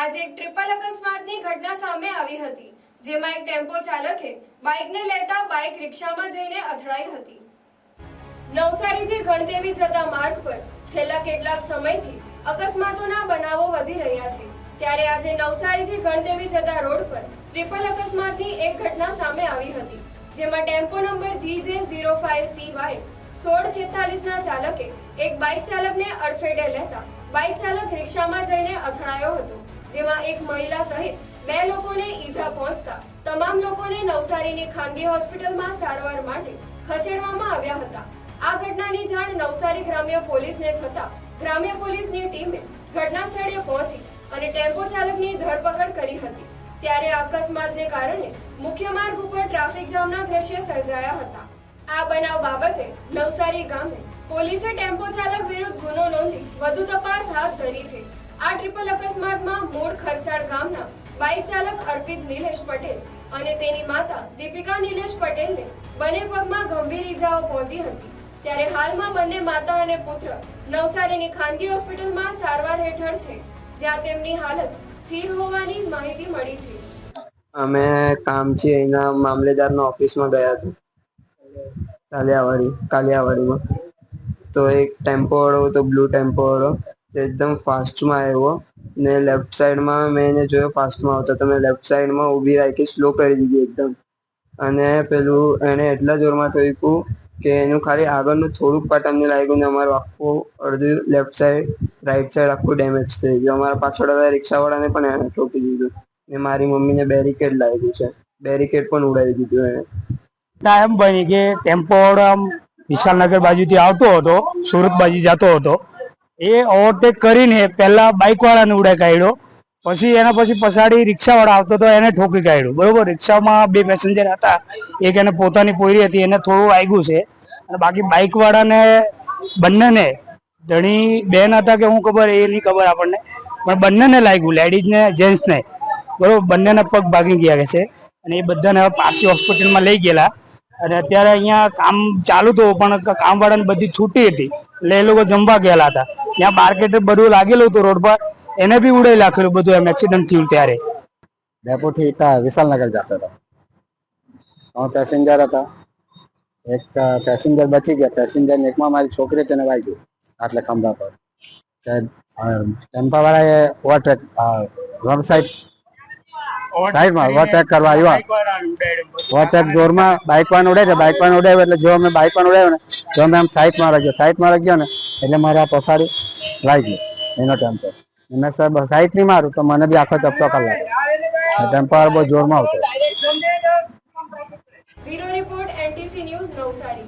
આજે એક ટ્રિપલ અકસ્માતની ઘટના સામે આવી હતી, જેમાં એક ટેમ્પો ચાલકે બાઇકને લેતા બાઇક રિક્ષામાં જઈને અથડાઈ હતી. નવસારીથી ગણદેવી જતા માર્ગ પર છેલ્લા કેટલાક સમયથી અકસ્માતોના બનાવો વધી રહ્યા છે. ત્યારે આજે નવસારીથી ગણદેવી જતા રોડ પર ટ્રિપલ અકસ્માતની એક ઘટના સામે આવી હતી, જેમાં ટેમ્પો નંબર જી જે ઝીરો ફાઇવ સી વાય સોળ છેતાલીસના ચાલકે એક બાઇક ચાલકને અડફેટે લેતા બાઇક ચાલક રિક્ષામાં જઈને અથડાયો હતો. જેમાં એક મહિલા સહિત બે લોકોને ઈજા પહોંચતા તમામ લોકોને નવસારીની ખાનગી હોસ્પિટલમાં સારવાર માટે ખસેડવામાં આવ્યા હતા. આ ઘટનાની જાણ નવસારી ગ્રામ્ય પોલીસને થતા ગ્રામ્ય પોલીસની ટીમે ઘટના સ્થળે પહોંચી અને ટેમ્પો ચાલકની ધરપકડ કરી હતી. ત્યારે અકસ્માતને કારણે મુખ્ય માર્ગ ઉપર ટ્રાફિક જામના દ્રશ્ય સર્જાયા હતા. આ બનાવ બાબતે નવસારી ગામે પોલીસે ટેમ્પો ચાલક વિરુદ્ધ ગુનો નોંધી વધુ તપાસ હાથ ધરી છે. આ ટ્રિપલ અકસ્માતમાં મૂળ ખરસાડ ગામના બાઇક ચાલક અર્પિત નિલેશ પટેલ અને તેની માતા દીપિકા નિલેશ પટેલને બંને પગમાં ગંભીર ઈજાઓ પહોંચી હતી. ત્યારે હાલમાં બંને માતા અને પુત્ર નવસારીની ખાનગી હોસ્પિટલમાં સારવાર હેઠળ છે, જ્યાં તેમની હાલત સ્થિર હોવાની માહિતી મળી છે. અમે કામ કામથી અહીંના મામલેદારના ઓફિસમાં ગયા હતા. કાલિયાવાડી, કાલિયાવાડીમાં. તો એક ટેમ્પો વાળો હતો, બ્લુ ટેમ્પો વાળો. તે એકદમ ફાસ્ટમાં આવ્યો ને લેફ્ટ સાઈડમાં મેં એને જોયો ફાસ્ટમાં આવતો. તો મેં લેફ્ટ સાઈડમાં ઊભી રાખી સ્લો કરી દીધી એકદમ. અને પેલું એણે એટલા જોરમાં ઠોક્યું કે એનું ખાલી આગળનું થોડુંક પાર્ટ અમને લાગ્યું ને અમારું આખું અડધું લેફ્ટ સાઈડ રાઈટ સાઈડ આખું ડેમેજ થઈ ગયું. અમારા પાછળ રિક્ષાવાળાને પણ એણે ઠોકી દીધું. ને મારી મમ્મીને બેરિકેડ લાગ્યું છે. બેરિકેડ પણ ઉડાવી દીધું એણે. એમ બની કે ટેમ્પો આમ વિશાલનગર બાજુથી આવતો હતો સુરત બાજુ જતો હતો. એ ઓવરટેક કરીને પહેલા બાઇક વાળાને ઉડાઈ કાઢ્યો. પછી એના પછી પછાડી રિક્ષાવાળા આવતો હતો એને ઠોકી કાઢ્યો. બરોબર? રિક્ષામાં બે પેસેન્જર હતા. એક એને પોતાની પોયરી હતી, એને થોડું વાગ્યું છે. અને બાકી બાઇક વાળાને બંનેને, ધણી બેન હતા કે હું ખબર, એ નહીં ખબર આપણને, પણ બંનેને લાગ્યું લેડીઝને જેન્ટ્સને બરોબર? બંનેના પગ ભાગી ગયા છે. અને એ બધાને હવે પાછી હોસ્પિટલમાં લઈ ગયેલા. અને અત્યારે અહીંયા કામ ચાલુ હતું પણ કામવાળાને બધી છૂટી હતી. એટલે એ લોકો જમવા ગયેલા હતા. ત્યાં માર્કેટ બધું લાગેલું હતું રોડ પર. એને બી ઉડાઈ નાખેલું બધું એમ એક્સિડન્ટ થયું ત્યારે. ડેપો થી વિશાલનગર જતો હતો. ત્રણ પેસેન્જર હતા. એક પેસેન્જર બચી ગયા. પેસેન્જર એકમાં મારી છોકરી તેને વાગ્યું આટલે ખંભા પર. ટેમ્પા વાળાએ ઓવરટેક રોંગ સાઈડ સાઈડમાં વોટેક કરવા આવ્યા. વોટેક જોરમાં બાઇક વાન ઉડે છે બાઇક વાન ઉડાવ્યો એટલે જો અમે બાઇક વાન ઉડાવ્યો ને તો અમે આમ સાઈડમાં રાખ્યો સાઈડમાં રાખ્યો ને એટલે મારે આ પસાડી લાગી ગયો એનો ટેમ્પો મેં સાહેબ સાઈડ નહીં મારું તો મને બી આખો ચપટો કરી લાગ્યો ટેમ્પો વાળો બહુ જોરમાં આવતો bureau report NTC news Navsari.